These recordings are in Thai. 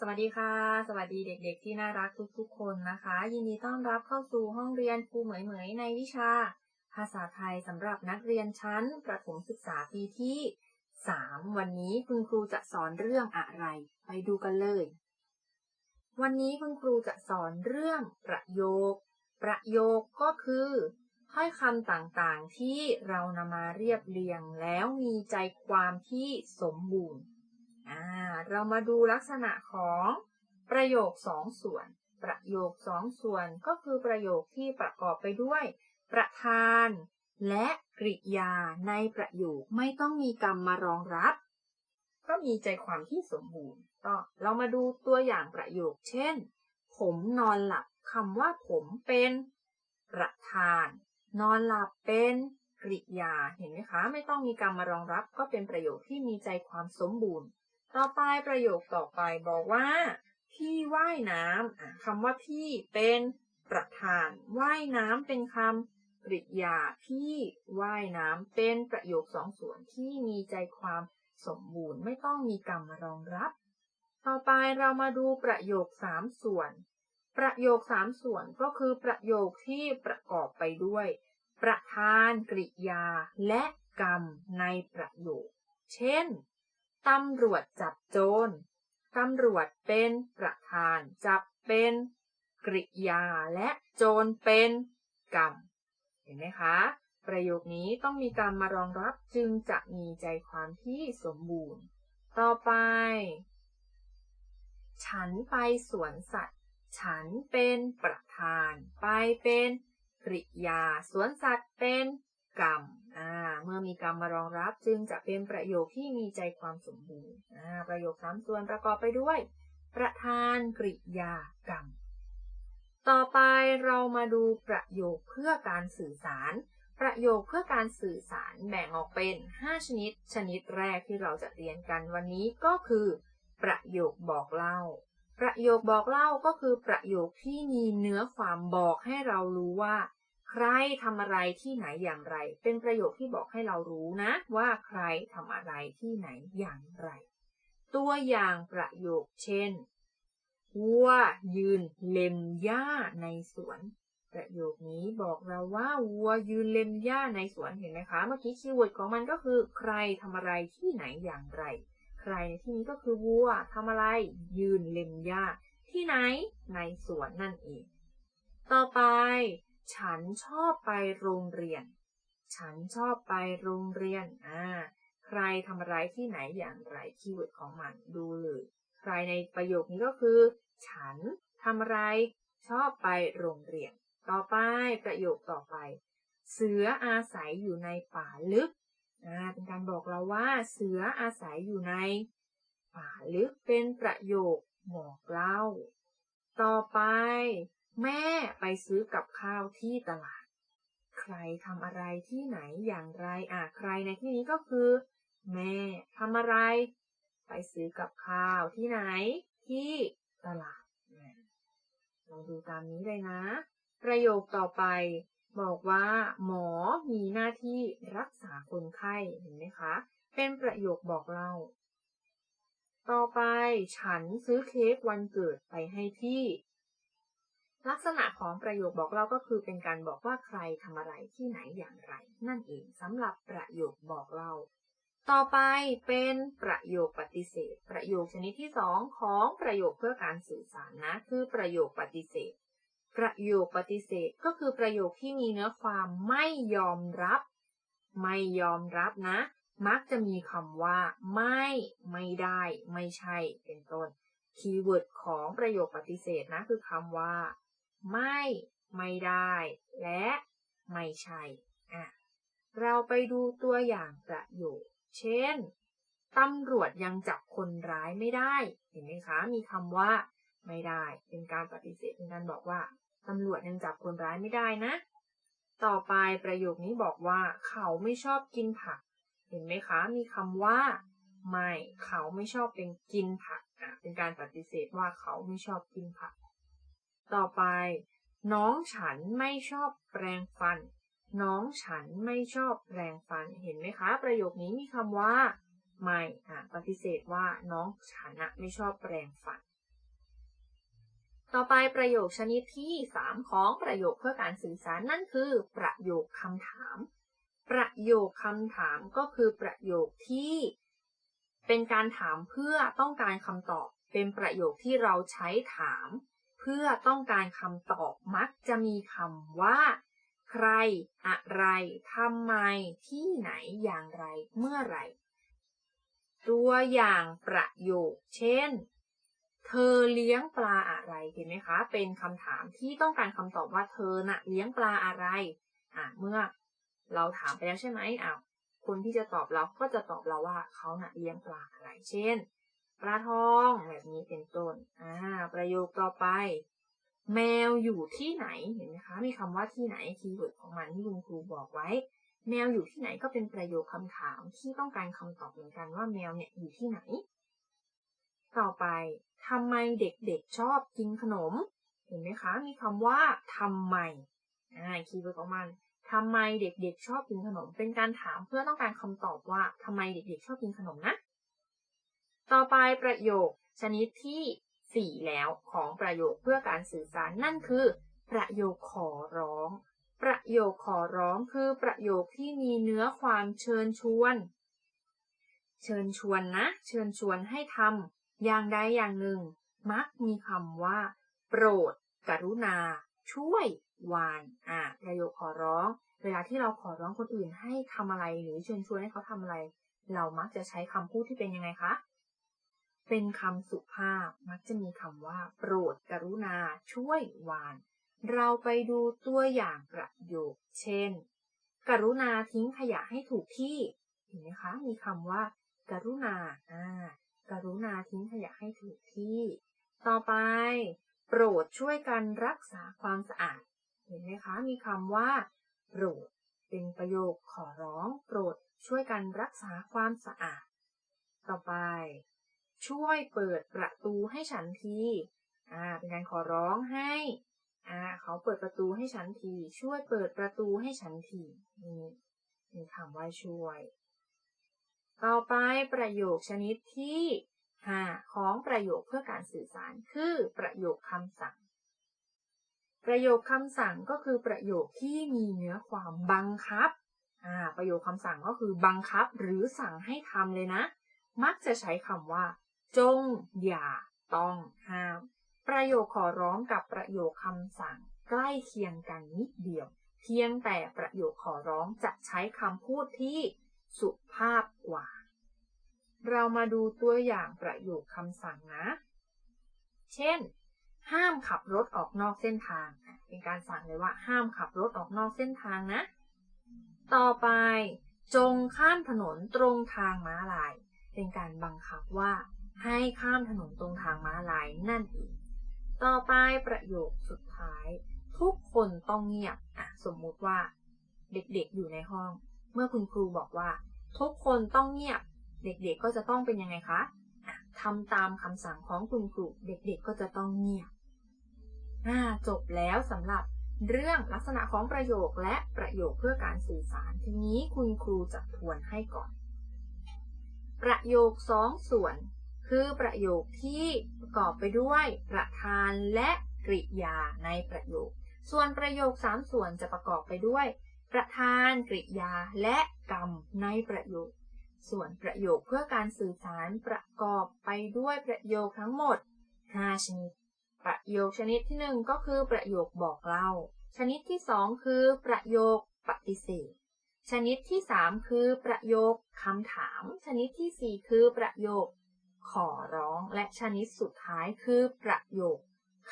สวัสดีค่ะ สวัสดีเด็กๆ ที่น่ารักทุกๆ คนนะคะ ยินดีต้อนรับเข้าสู่ห้องเรียนครูเหมยเหมยในวิชา ภาษาไทยสำหรับนักเรียนชั้น ประถมศึกษาปีที่ 3 วันนี้คุณครูจะสอนเรื่องอะไร ไปดูกันเลย วันนี้คุณครูจะสอนเรื่องประโยค ประโยคก็คือถ้อยคำต่างๆที่เรานำมาเรียบเรียงแล้วมีใจความที่สมบูรณ์ เรามาดูลักษณะของประโยคสองส่วน ประโยคสองส่วนก็คือประโยคที่ประกอบไปด้วย ประธาน และกริยาในประโยคไม่ต้องมีกรรมมารองรับ ก็มีใจความที่สมบูรณ์ก็เรามาดูตัวอย่างประโยค เช่น ผมนอนหลับคำว่าผมเป็นประธาน นอนหลับเป็นกริยาเห็นไหมคะ ไม่ต้องมีกรรมมารองรับ ก็เป็นประโยคที่มีใจความสมบูรณ์ ต่อไปประโยคต่อไปบอกว่า พี่ว่ายน้ำคำว่าพี่เป็นประธาน ว่ายน้ำเป็นคำกริยาพี่ว่ายน้ำเป็นประโยคสองส่วนที่มีใจความสมบูรณ์ไม่ต้องมีกรรมรองรับ ต่อไปเรามาดูประโยคสามส่วน ประโยคสามส่วนก็คือประโยคที่ประกอบไปด้วย ประธานกริยา และกรรมในประโยค เช่น ตำรวจจับโจร ตำรวจเป็นประธานจับเป็นกริยาและโจรเป็นกรรม เห็นไหมคะ ประโยคนี้ต้องมีการมารองรับจึงจะมีใจความที่สมบูรณ์ ต่อไป ฉันไปสวนสัตว์ ฉันเป็นประธาน ไปเป็นกริยา สวนสัตว์เป็น กรรม เมื่อมีกรรมมารองรับจึงจะเป็นประโยคที่มีใจความสมบูรณ์ ประโยคสามส่วนประกอบไปด้วย ประธานกริยากรรม ต่อไปเรามาดูประโยคเพื่อการสื่อสาร ประโยคเพื่อการสื่อสารแบ่งออกเป็น 5 ชนิด ชนิดแรกที่เราจะเรียนกันวันนี้ก็คือ ประโยคบอกเล่า ประโยคบอกเล่าก็คือประโยคที่มีเนื้อความบอกให้เรารู้ว่า ใครทำอะไรที่ไหนอย่างไร เป็นประโยคที่บอกให้เรารู้นะ ว่าใครทำอะไรที่ไหนอย่างไร ตัวอย่างประโยคเช่นวัวยืนเล็มหญ้าในสวน ประโยคนี้บอกเราว่าวัวยืนเล็มหญ้าในสวนเห็นไหมคะ เมื่อกี้คีย์เวิร์ดของมันก็คือ ใครทำอะไรที่ไหนอย่างไร ใครในที่นี้ก็คือวัวทำอะไร ยืนเล็มหญ้าที่ไหนในสวนนั่นเอง ต่อไป ฉันชอบไปโรงเรียน ฉันชอบไปโรงเรียน อ่า ใครทำอะไรที่ไหนอย่างไรคีย์เวิร์ดของมันดูเลย ใครในประโยคนี้ก็คือ ฉันทำอะไร ชอบไปโรงเรียน ต่อไปประโยคต่อไป เสืออาศัยอยู่ในป่าลึก อ่า เป็นการบอกเราว่า เสืออาศัยอยู่ในป่าลึกเป็นประโยคบอกเล่า ต่อไป แม่ไปซื้อกับข้าวที่ตลาด ใครทำอะไรที่ไหนอย่างไรอะใครในที่นี้ก็คือ แม่ทำอะไร ไปซื้อกับข้าวที่ไหน ที่ตลาดลองดูตามนี้เลยนะ ประโยคต่อไป บอกว่า หมอมีหน้าที่รักษาคนไข้เห็นไหมคะ เป็นประโยคบอกเล่า ต่อไปฉันซื้อเค้กวันเกิดไปให้ที่ ลักษณะของประโยคบอกเล่าก็คือเป็นการบอกว่าใครทำอะไรที่ไหนอย่างไร นั่นเองสำหรับประโยคบอกเล่า ต่อไปเป็นประโยคปฏิเสธ ประโยคชนิดที่สองของประโยคเพื่อการสื่อสารนะ คือประโยคปฏิเสธ ประโยคปฏิเสธก็คือประโยคที่มีเนื้อความไม่ยอมรับ ไม่ยอมรับนะ มักจะมีคำว่า ไม่ ไม่ได้ ไม่ใช่ เป็นต้น คีย์เวิร์ดของประโยคปฏิเสธนะคือคำว่า ไม่ ไม่ได้ และไม่ใช่อะเราไปดูตัวอย่างประโยค เช่น ตำรวจยังจับคนร้ายไม่ได้ เห็นไหมคะ มีคำว่า ไม่ได้ เป็นการปฏิเสธเป็นการบอกว่าตำรวจยังจับคนร้ายไม่ได้นะ ต่อไปประโยคนี้บอกว่า เขาไม่ชอบกินผัก เห็นไหมคะ มีคำว่า ไม่ เขาไม่ชอบเป็นกินผักอะเป็นการปฏิเสธว่าเขาไม่ชอบกินผัก ต่อไป น้องฉันไม่ชอบแปรงฟัน น้องฉันไม่ชอบแปรงฟัน เห็นไหมคะ ประโยคนี้มีคำว่า ไม่อะปฏิเสธว่าน้องฉันอะไม่ชอบแปรงฟัน ต่อไปประโยคชนิดที่ 3 ของประโยคเพื่อการสื่อสารนั่นคือ ประโยคคำถาม ประโยคคำถามก็คือประโยคที่เป็นการถามเพื่อต้องการคำตอบ เป็นประโยคที่เราใช้ถาม เพื่อต้องการคำตอบมักจะมีคำว่า ใคร อะไรทำไม ที่ไหนอย่างไร เมื่อไหร่ ตัวอย่างประโยค เช่น เธอเลี้ยงปลาอะไรเห็นไหมคะ เป็นคำถามที่ต้องการคำตอบว่าเธอน่ะเลี้ยงปลาอะไร อะ เมื่อเราถามไปแล้วใช่ไหมอ้าวคนที่จะตอบเราก็จะตอบเราว่าเขาน่ะเลี้ยงปลาอะไร เช่น ปลาทองแบบนี้เป็นต้น อ่า ประโยคต่อไป แมวอยู่ที่ไหนเห็นไหมคะ มีคำว่าที่ไหนคีย์เวิร์ดของมันที่คุณครูบอกไว้ แมวอยู่ที่ไหนก็เป็นประโยคคำถามที่ต้องการคำตอบเหมือนกันว่าแมวเนี่ยอยู่ที่ไหน ต่อไปทำไมเด็กๆชอบกินขนม เห็นไหมคะ มีคำว่าทำไม อ่า คีย์เวิร์ดของมันทำไมเด็กๆชอบกินขนม เป็นการถามเพื่อต้องการคำตอบว่าทำไมเด็กๆชอบกินขนมนะ ต่อไปประโยคชนิดที่ 4 แล้วของประโยคเพื่อการสื่อสารนั่นคือ ประโยคขอร้อง ประโยคขอร้องคือประโยคที่มีเนื้อความเชิญชวน เชิญชวนนะ เชิญชวนให้ทำอย่างใดอย่างหนึ่ง มักมีคำว่า โปรด กรุณา ช่วยวานอ่าประโยคขอร้อง เวลาที่เราขอร้องคนอื่นให้ทำอะไรหรือเชิญชวนให้เขาทำอะไร เรามักจะใช้คำพูดที่เป็นยังไงคะ เป็นคำสุภาพมักจะมีคำว่า โปรดกรุณา ช่วยวาน เราไปดูตัวอย่างประโยค เช่น กรุณาทิ้งขยะให้ถูกที่ เห็นไหมคะ มีคำว่า กรุณาอ่ากรุณาทิ้งขยะให้ถูกที่ ต่อไป โปรดช่วยกันรักษาความสะอาด เห็นไหมคะ มีคำว่า โปรด เป็นประโยคขอร้อง โปรดช่วยกันรักษาความสะอาด ต่อไป ช่วยเปิดประตูให้ฉันที อ่า เป็นการขอร้องให้ อ่า เขาเปิดประตูให้ฉันที ช่วยเปิดประตูให้ฉันที นี่มีคำว่าช่วย ต่อไปประโยคชนิดที่5ของประโยคเพื่อการสื่อสารคือประโยคคำสั่ง ประโยคคำสั่งก็คือประโยคที่มีเนื้อความบังคับ อ่า ประโยคคำสั่งก็คือบังคับหรือสั่งให้ทำเลยนะ มักจะใช้คำว่า จงอย่าต้องห้าม ประโยคขอร้องกับประโยคคำสั่งใกล้เคียงกันนิดเดียว เพียงแต่ประโยคขอร้องจะใช้คำพูดที่สุภาพกว่า เรามาดูตัวอย่างประโยคคำสั่งนะ เช่น ห้ามขับรถออกนอกเส้นทาง เป็นการสั่งเลยว่าห้ามขับรถออกนอกเส้นทางนะ ต่อไปจงข้ามถนนตรงทางม้าลาย เป็นการบังคับว่า ให้ข้ามถนนตรงทางม้าลายนั่นเอง ต่อไปประโยคสุดท้าย ทุกคนต้องเงียบอะสมมุติว่า เด็กๆอยู่ในห้อง เมื่อคุณครูบอกว่า ทุกคนต้องเงียบ เด็กๆก็จะต้องเป็นยังไงคะทำตามคำสั่งของคุณครูเด็กๆก็จะต้องเงียบจบแล้วสำหรับเรื่องลักษณะของประโยคและประโยคเพื่อการสื่อสาร ทีนี้คุณครูจะทวนให้ก่อน ประโยคสองส่วน คือประโยคที่ประกอบไปด้วยประธานและกริยาในประโยค ส่วนประโยคสามส่วนจะประกอบไปด้วย ประธานกริยาและกรรมในประโยค ส่วนประโยคเพื่อการสื่อสารประกอบไปด้วยประโยคทั้งหมด 5 ชนิด ประโยคชนิดที่ 1 ก็คือประโยคบอกเล่า ชนิดที่ 2 คือประโยคปฏิเสธ ชนิดที่ 3 คือประโยคคำถาม ชนิดที่ 4 คือประโยค ขอร้องและชนิดสุดท้ายคือประโยค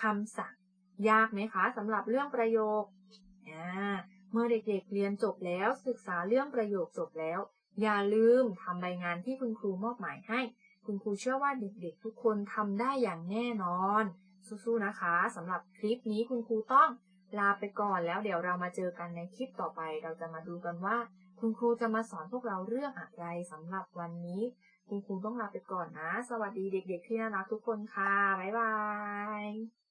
คำสั่ง ยากไหมคะสำหรับเรื่องประโยค เมื่อเด็กๆเรียนจบแล้วศึกษาเรื่องประโยคจบแล้ว อย่าลืมทำใบงานที่คุณครูมอบหมายให้ คุณครูเชื่อว่าเด็กๆ ทุกคนทำได้อย่างแน่นอน สู้ๆนะคะสำหรับคลิปนี้คุณครูต้องลาไปก่อนแล้วเดี๋ยวเรามาเจอกันในคลิปต่อไป เราจะมาดูกันว่า คุณครูจะมาสอนพวกเราเรื่องอะไรสำหรับวันนี้ คุณครูต้องลาไปก่อนนะ สวัสดีเด็กๆที่น่ารักทุกคนค่ะ บ๊ายบาย